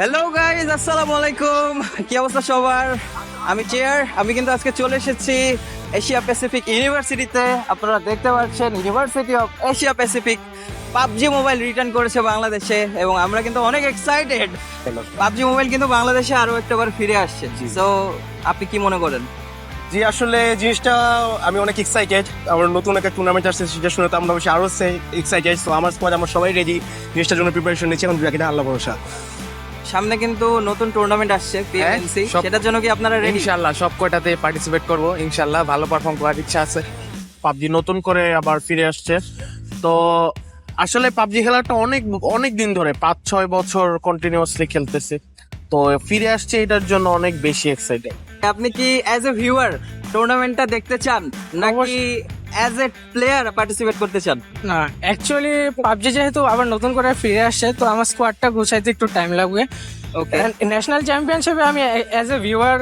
Hello guys আসসালামু আলাইকুম। কি অবস্থা সবার? আমি চেয়ার আমি কিন্তু আজকে চলে এসেছি এশিয়া প্যাসিফিক ইউনিভার্সিটিতে। আপনারা দেখতে পাচ্ছেন University of Asia Pacific PUBG mobile return করেছে বাংলাদেশে এবং আমরা কিন্তু অনেক এক্সাইটেড পাবজি মোবাইল কিন্তু বাংলাদেশে আরও একটাবার ফিরে আসছে। তো আপনি কি মনে করেন? জি আসলে জিনিসটা আমি অনেক এক্সাইটেড আমার নতুন একটা টুর্নামেন্ট আসছে সেটা শুনে তো আমরা অবশ্যই আরও এক্সাইটেড তো আমার স্কোয়াড আমরা সবাই রেডি জিনিসটার জন্য প্রিপারেশন নিচ্ছি এখন দুই আল্লাহ ভরসা। সামনে কিন্তু নতুন টুর্নামেন্ট আসছে পিএনসি সেটার জন্য কি আপনারা রেডি ইনশাল্লাহ সব কয়টাতে পার্টিসিপেট করব ইনশাল্লাহ ভালো পারফর্ম করার ইচ্ছা আছে। পাবজি নতুন করে আবার ফিরে আসছে। তো আসলে পাবজি খেলাটা অনেক অনেক দিন ধরে পাঁচ ছয় বছর কন্টিনিউয়াসলি খেলতেছে। তো ফিরে আসছে এটার জন্য অনেক বেশি এক্সাইটেড আপনি কি অ্যাজ এ ভিউয়ার টুর্নামেন্টটা দেখতে চান নাকি অ্যাজ এ প্লেয়ার পার্টিসিপেট করতে চান? না অ্যাকচুয়ালি পাবজি যেহেতু আবার নতুন করে ফিরে আসছে তো আমার স্কোয়াডটা গুছাইতে একটু টাইম লাগবে। ওকে ন্যাশনাল চ্যাম্পিয়নশিপে আমি অ্যাজ এ ভিউয়ার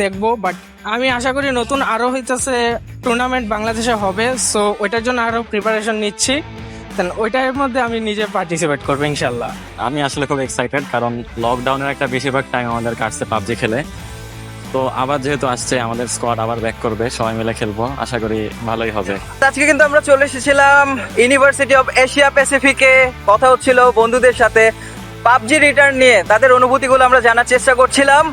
দেখব বাট আমি আশা করি নতুন আরও হইতেছে টুর্নামেন্ট বাংলাদেশে হবে সো ওইটার জন্য আরও প্রিপারেশন নিচ্ছি। দেন ওইটার মধ্যে আমি নিজে পার্টিসিপেট করব ইনশাল্লাহ। আমি আসলে খুব এক্সাইটেড কারণ লকডাউনের একটা বেশিরভাগ টাইম আমাদের কাটছে পাবজি খেলে। তো আবার যেহেতু আসছে, আমাদের স্কোয়াড আবার ব্যাক করবে। সবাই মিলে খেলব। আশা করি ভালোই হবে। আজকে কিন্তু আমরা চলে এসেছিলাম ইউনিভার্সিটি অফ এশিয়া প্যাসিফিকে কথা হচ্ছিল বন্ধুদের সাথে পাবজি রিটার্ন নিয়ে। তাদের অনুভূতিগুলো আমরা জানার চেষ্টা করছিলাম।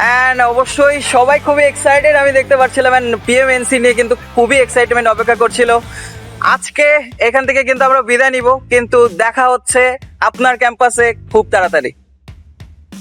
অ্যান্ড অবশ্যই সবাই খুবই এক্সাইটেড আমি দেখতে পাচ্ছিলাম। অ্যান্ড পিএমএনসি নিয়ে কিন্তু খুবই এক্সাইটমেন্ট অপেক্ষা করছিল। আজকে এখান থেকে কিন্তু আমরা বিদায় নিব। কিন্তু দেখা হচ্ছে আপনার ক্যাম্পাসে খুব তাড়াতাড়ি।